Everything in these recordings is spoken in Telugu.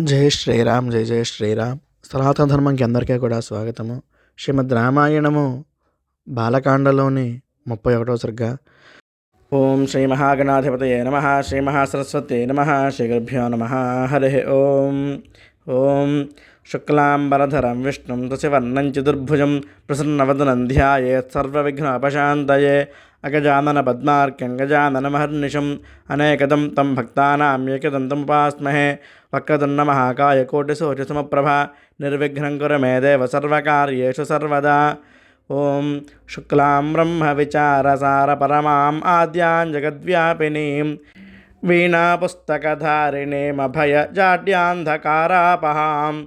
జై శ్రీరామ్ జై జై శ్రీరామ్. సనాతన ధర్మంకి అందరికీ కూడా స్వాగతము. శ్రీమద్ రామాయణము బాలకాండలోని ముప్పై ఒకటో సరిగ్గా. ఓం శ్రీ మహాగణాధిపతయే నమ శ్రీ మహాసరస్వతే నమ శ్రీ గురుభ్యో నమ హరి ఓం. ఓం శుక్లాంబరధరం విష్ణుం తుసివర్ణం చతుర్భుజం ప్రసన్నవదనం ధ్యాయేత్ సర్వవిఘ్నోపశాంతయే అగజానన పద్మార్క్యం గజాననమహర్నిశం అనేకదం తం భక్తానాం ఏకదంతముపాస్మహే వక్రతున్న మహాకాయ కోటిసోచసమప్రభ నిర్విఘ్నం కురు మే దేవ సర్వకార్యేషు సర్వదా ఓం శుక్లాం బ్రహ్మ విచారసార పరమాం ఆద్యాం జగద్వ్యాపినీం వీణాపుస్తకధారిణీమభయ జాడ్యాంధకారాపహాం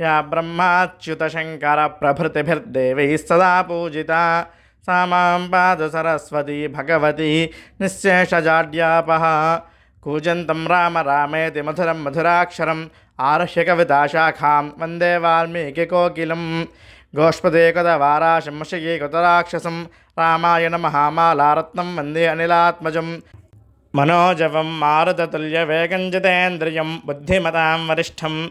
యా బ్రహ్మాచ్యుతశంకర ప్రభృతిభిర్దేవై సదా పూజిత. సా పాద సరస్వతి భగవతి నిశ్శేషజాడ్యాపహ. కూజంతం రామ రామేతి మధురం మధురాక్షరం ఆరుహ్య ఆర్హ్యకవితాశాఖాం వందే వాల్మీకి కోకిలం. గోష్పదే వాల్మీకికోకిలం గోష్పదేకదవారాశంషయే కృతరాక్షసం రామాయణ మహామాలారత్నం వందే అనిలాత్మజం. మనోజవం మారుతతుల్య వేగం జితేంద్రియం బుద్ధిమతాం వరిష్టం.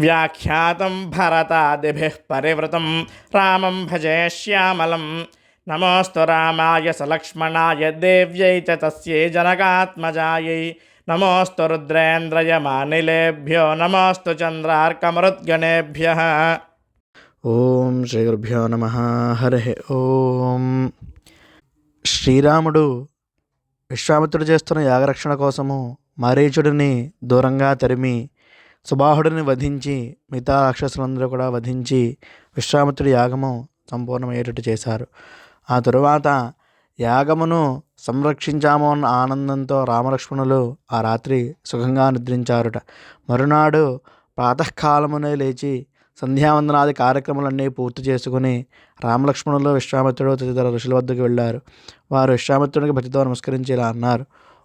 వ్యాఖ్యాతం భరతాదిభి పరివృతం। రామం భజే శ్యామలం। నమోస్తు రామాయ సలక్ష్మణాయ దేవ్యై చ తస్యై జనకాత్మజాయై। నమోస్తు రుద్రేంద్రయమానిలేభ్యో నమోస్తు చంద్రార్కమరుద్గణేభ్య। ఓం శ్రీగురుభ్యో నమ। హరి ఓం। శ్రీరాముడు విశ్వామిత్రుడు చేస్తున్న యాగరక్షణ కోసము మరీచుడిని దూరంగా తరిమి సుబాహుడిని వధించి మిగతా రాక్షసులందరూ కూడా వధించి విశ్వామిత్రుడి యాగము సంపూర్ణమయ్యేటట్టు చేశారు. ఆ తరువాత యాగమును సంరక్షించాము అన్న ఆనందంతో రామలక్ష్మణులు ఆ రాత్రి సుఖంగా నిద్రించారుట. మరునాడు ప్రాతకాలమునే లేచి సంధ్యావందనాది కార్యక్రమాలన్నీ పూర్తి చేసుకుని రామలక్ష్మణులు విశ్వామిత్రుడు తదితర ఋషుల వద్దకు వెళ్ళారు. వారు విశ్వామిత్రుడికి భక్తితో నమస్కరించి ఇలా అన్నారు.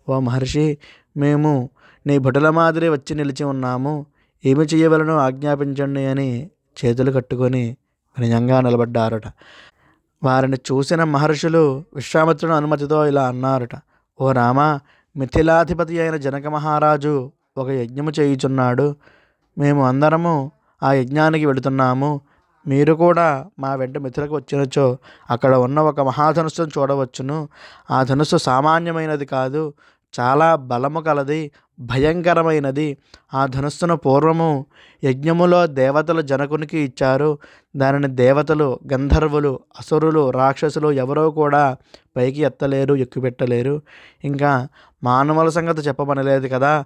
ఓ మహర్షి మేము నీ భటుల మాదిరి వచ్చి నిలిచి ఉన్నాము. ఏమి చేయవలనో ఆజ్ఞాపించండి అని చేతులు కట్టుకొని వినయంగా నిలబడ్డారట. వారిని చూసిన మహర్షులు విశ్వామిత్రుని అనుమతితో ఇలా అన్నారట. ఓ రామ మిథిలాధిపతి అయిన జనక మహారాజు ఒక యజ్ఞము చేయుచున్నాడు. మేము అందరము ఆ యజ్ఞానికి వెళుతున్నాము. మీరు కూడా మా వెంట మిథులకు వచ్చినచో అక్కడ ఉన్న ఒక మహాధనుస్సును చూడవచ్చును. ఆ ధనుస్సు సామాన్యమైనది కాదు. చాలా బలము కలది భయంకరమైనది. ఆ ధనుస్సును పూర్వము యజ్ఞములో దేవతలు జనకునికి ఇచ్చారు. దానిని దేవతలు గంధర్వులు అసురులు రాక్షసులు ఎవరో కూడా పైకి ఎత్తలేరు ఎక్కుపెట్టలేరు. ఇంకా మానవుల సంగతి చెప్పమనలేదు కదా.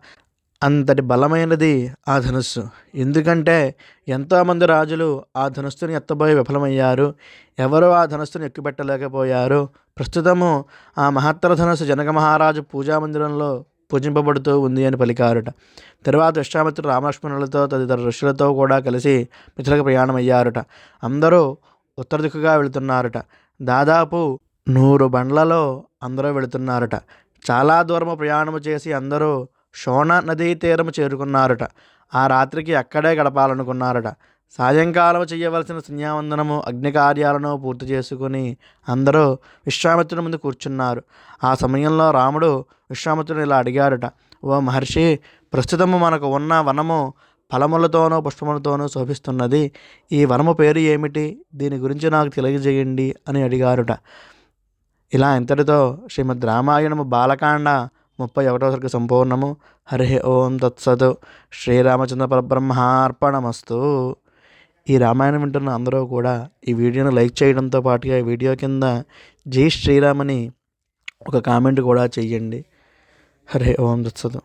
అంతటి బలమైనది ఆ ధనుస్సు. ఎందుకంటే ఎంతోమంది రాజులు ఆ ధనుస్సుని ఎత్తబోయి విఫలమయ్యారు. ఎవరో ఆ ధనుస్సుని ఎక్కుపెట్టలేకపోయారు. ప్రస్తుతము ఆ మహత్తర ధనుస్సు జనక మహారాజు పూజా మందిరంలో పూజింపబడుతూ ఉంది అని పలికారుట. తరువాత విశ్వామిత్రుడు రామలక్ష్మణులతో తదితర ఋషులతో కూడా కలిసి మిథులకు ప్రయాణమయ్యారుట. అందరూ ఉత్తర దిక్కుగా వెళుతున్నారట. దాదాపు నూరు బండ్లలో అందరూ వెళుతున్నారట. చాలా దూరము ప్రయాణము చేసి అందరూ షోణ నదీ తీరము చేరుకున్నారట. ఆ రాత్రికి అక్కడే గడపాలనుకున్నారట. సాయంకాలం చేయవలసిన సంధ్యావందనము అగ్ని కార్యాలను పూర్తి చేసుకుని అందరూ విశ్వామిత్రుని ముందు కూర్చున్నారు. ఆ సమయంలో రాముడు విశ్వామిత్రుని ఇలా అడిగాడట ఓ మహర్షి ప్రస్తుతము మనకు ఉన్న వనము ఫలములతోనూ పుష్పములతోనూ శోభిస్తున్నది. ఈ వనము పేరు ఏమిటి? దీని గురించి నాకు తెలియజేయండి అని అడిగారుట ఇలా ఇంతటితో శ్రీమద్ రామాయణము బాలకాండ ముప్పై ఒకటో సరికి సంపూర్ణము. హరి ఓం తత్సత్. శ్రీరామచంద్ర పరబ్రహ్మార్పణమస్తు. ఈ రామాయణం వింటున్న అందరూ కూడా ఈ వీడియోను లైక్ చేయడంతో పాటుగా ఈ వీడియో కింద జై శ్రీరామ్ అని ఒక కామెంట్ కూడా చేయండి హరే ఓం దత్సదు